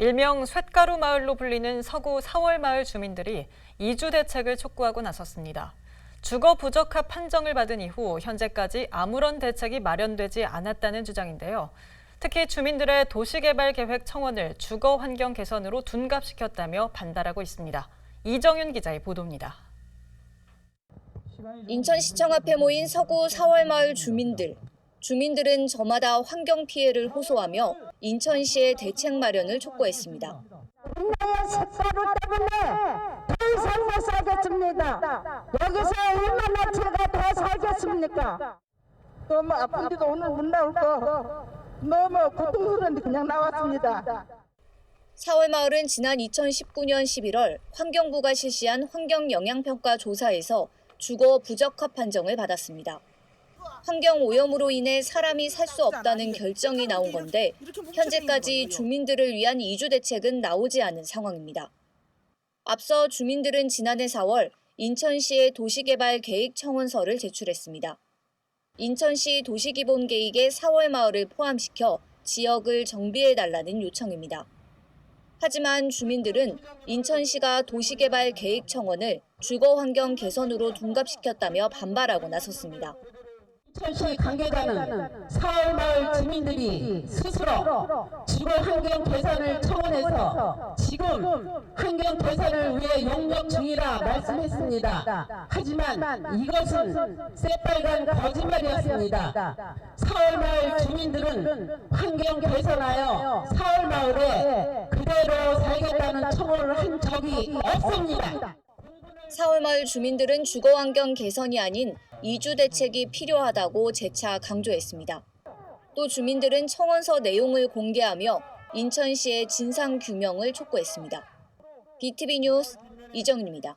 일명 쇳가루 마을로 불리는 서구 사월 마을 주민들이 이주 대책을 촉구하고 나섰습니다. 주거 부적합 판정을 받은 이후 현재까지 아무런 대책이 마련되지 않았다는 주장인데요. 특히 주민들의 도시개발 계획 청원을 주거 환경 개선으로 둔갑시켰다며 반발하고 있습니다. 이정윤 기자의 보도입니다. 인천시청 앞에 모인 서구 4월 마을 주민들. 주민들은 저마다 환경 피해를 호소하며 인천시의 대책 마련을 촉구했습니다. 색가루 때문에 더 이상 못 살겠습니다. 여기서 얼마나 제가 더 살겠습니까? 너무 아픈데도 오늘 못 나올 거 너무 고통스러운데 그냥 나왔습니다. 4월 마을은 지난 2019년 11월 환경부가 실시한 환경 영향평가 조사에서 주거 부적합 판정을 받았습니다. 환경 오염으로 인해 사람이 살 수 없다는 결정이 나온 건데 현재까지 주민들을 위한 이주 대책은 나오지 않은 상황입니다. 앞서 주민들은 지난해 4월 인천시에 도시개발 계획 청원서를 제출했습니다. 인천시 도시기본 계획에 4월 마을을 포함시켜 지역을 정비해달라는 요청입니다. 하지만 주민들은 인천시가 도시개발 계획 청원을 주거 환경 개선으로 둔갑시켰다며 반발하고 나섰습니다. 인천시 관계자는 사월마을 주민들이 스스로 주거 환경 개선을 청원해서 지금 환경 개선을 위해 용역 중이라 말씀했습니다. 하지만 이것은 새빨간 거짓말이었습니다. 사월마을 주민들은 환경 개선하여 사월마을에 그대로 살겠다는 청원을 한 적이 없습니다. 4월 마을 주민들은 주거 환경 개선이 아닌 이주 대책이 필요하다고 재차 강조했습니다. 또 주민들은 청원서 내용을 공개하며 인천시의 진상 규명을 촉구했습니다. BTV 뉴스 이정윤입니다.